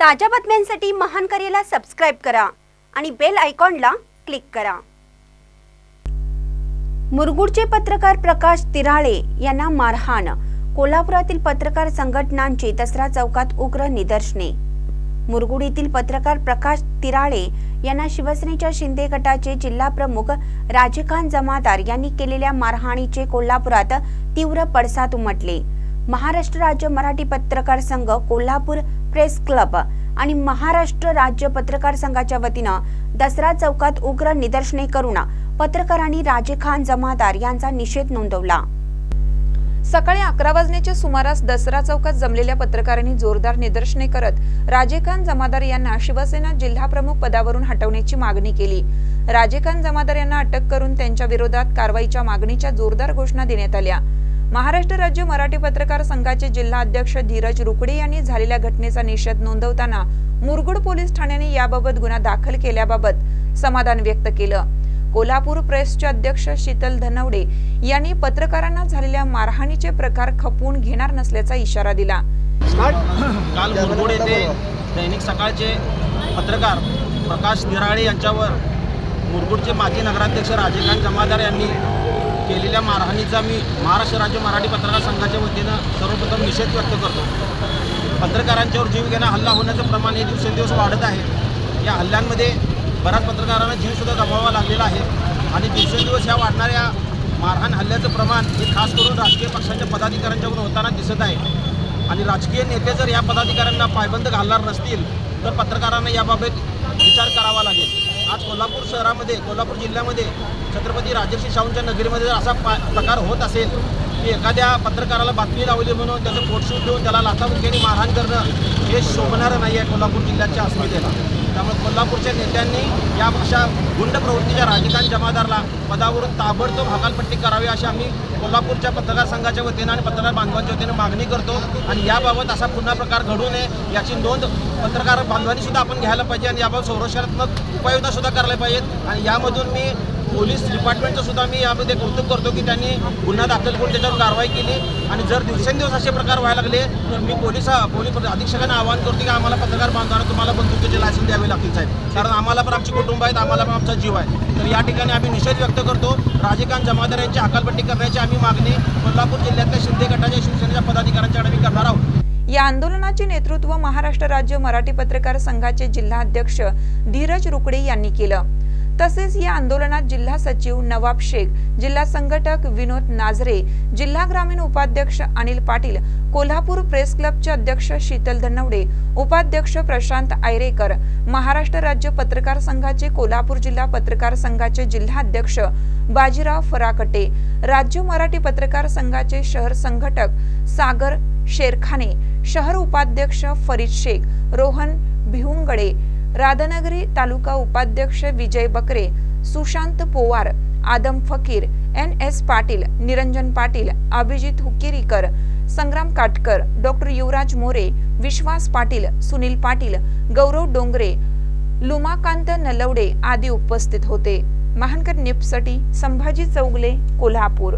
ताज्या बातम्यांसाठी महान करेला सबस्क्राईब करा आणि बेल आयकॉनला क्लिक करा. मुरगुडचे पत्रकार प्रकाश तिराळे यांना मारहाण. कोल्हापुरातील पत्रकार संघटनांची दसरा चौकात उग्र निदर्शने. मुरगुड येथील पत्रकार प्रकाश तिराळे यांना शिवसेनेच्या शिंदे गटाचे जिल्हा प्रमुख राजकांत जमादार यांनी केलेल्या मारहाणीचे कोल्हापुरात तीव्र पडसाद उमटले. महाराष्ट्र राज्य मराठी पत्रकार संघ कोल्हापूर प्रेस क्लब आणि महाराष्ट्र राज्य पत्रकार संघाच्या वतीनं दसरा चौकात उग्र निदर्शने करून पत्रकारांनी राजेखान जमादार यांचा निषेध नोंदवला. सकाळी अकरा वाजण्याच्या सुमारास दसरा चौकात जमलेल्या पत्रकारांनी जोरदार निदर्शने करत राजेखान जमादार यांना शिवसेना जिल्हा प्रमुख पदावरून हटवण्याची मागणी केली. राजेखान जमादार यांना अटक करून त्यांच्या विरोधात कारवाईच्या मागणीच्या जोरदार घोषणा देण्यात आल्या. महाराष्ट्र राज्य मराठी पत्रकार संघाचे जिल्हा अध्यक्ष धीरज रुकडे यांनी झालेल्या घटनेचा निषेध नोंदवताना मुरगुड पोलीस ठाण्याने याबाबत गुन्हा दाखल केल्याबाबत समाधान व्यक्त केलं. कोल्हापूर प्रेसचे अध्यक्ष शीतल धनवडे यांनी पत्रकारांना झालेल्या मारहाणीचे प्रकार खपवून घेणार नसल्याचा इशारा दिला. काल मुरगुड येथे दैनिक सकाळचे पत्रकार प्रकाश निराळे यांच्यावर मुरगुडचे माजी नगराध्यक्ष राजेकांत जमादार यांनी केलेल्या मारहाणीचा मी महाराष्ट्र राज्य मराठी पत्रकार संघाच्या वतीनं सर्वप्रथम निषेध व्यक्त करतो. पत्रकारांच्यावर जीवघेणा हल्ला होण्याचं प्रमाण हे दिवसेंदिवस वाढत आहे. या हल्ल्यांमध्ये बऱ्याच पत्रकारांना जीवसुद्धा गमवावा लागलेला आहे. आणि दिवसेंदिवस ह्या वाढणाऱ्या मारहाण हल्ल्याचं प्रमाण हे खास करून राजकीय पक्षांच्या पदाधिकाऱ्यांच्याकडून होताना दिसत आहे. आणि राजकीय नेते जर या पदाधिकाऱ्यांना पायबंद घालणार नसतील तर पत्रकारांना याबाबत विचार करावा लागेल. आज कोल्हापूर शहरामध्ये कोल्हापूर जिल्ह्यामध्ये छत्रपती राजर्षी शाहूंच्या नगरीमध्ये जर असा पा प्रकार होत असेल की एखाद्या पत्रकाराला बातमी लावली म्हणून त्याचं फोटशूट देऊन त्याला लाथाबुक्याने मारहाण करणं हे शोभणारं नाही आहे कोल्हापूर जिल्ह्याच्या अस्मितेला. त्यामुळे कोल्हापूरच्या नेत्यांनी या अशा गुंड प्रवृत्तीच्या राजकांत जमादारला पदावरून ताबडतोब हकालपट्टी करावी अशी आम्ही कोल्हापूरच्या पत्रकार संघाच्या वतीनं आणि पत्रकार बांधवांच्या वतीनं मागणी करतो. आणि याबाबत असा पुन्हा प्रकार घडू नये याची नोंद पत्रकार बांधवांनी सुद्धा आपण घ्यायला पाहिजे आणि याबाबत संरक्षणात्मक उपाययोजनासुद्धा करायला पाहिजेत. आणि यामधून मी पोलीस डिपार्टमेंटचं सुद्धा मी यामध्ये कौतुक करतो की त्यांनी गुन्हा दाखल करून त्याच्यावर कारवाई केली. आणि जर दिवसेंदिवस असे प्रकार व्हायला लागले तर मी पोलीस पोलीस अधीक्षकांना आवाहन करतो की आम्हाला पत्रकार बांधवांना तुम्हाला बंदुकीचे लायसन्स द्यावे लागतील साहेब. कारण आम्हाला पण आमची कुटुंब आहेत आम्हाला पण आमचा जीव आहे. तर या ठिकाणी आम्ही निषेध व्यक्त करतो. राजकांत जमादार यांची अकालपट्टी करण्याची आम्ही मागणी कोल्हापूर जिल्ह्यातल्या शिंदे गटाच्या शिवसेनेच्या पदाधिकाऱ्यांच्याकडे आम्ही करणार आहोत. या आंदोलनाचे नेतृत्व महाराष्ट्र राज्य मराठी पत्रकार संघाचे जिल्हा अध्यक्ष धीरज रुकडे यांनी केलं. तसेच या आंदोलनात जिल्हा सचिव नवाब शेख जिल्हा संघटक विनोद नाझरे जिल्हा ग्रामीण उपाध्यक्ष अनिल पाटील कोल्हापूर प्रेस क्लबचे अध्यक्ष शीतल धनवडे उपाध्यक्ष प्रशांत आयरेकर महाराष्ट्र राज्य पत्रकार संघाचे कोल्हापूर जिल्हा पत्रकार संघाचे जिल्हा अध्यक्ष बाजीराव फराकटे राज्य मराठी पत्रकार संघाचे शहर संघटक सागर शेरखाने शहर उपाध्यक्ष फरीद शेख रोहन भिहुंगडे राधानगरी तालुका उपाध्यक्ष विजय बकरे Sushant Powar Adam Fakir N S Patil Niranjan Patil Abhijit Hukerikar Sangram Katkar doctor Yuvraj More Vishwas Patil Sunil Patil Gaurav Dongre Lumakant Nalawade आदी उपस्थित होते. महानकर निपसाठी संभाजी चौगले कोल्हापूर.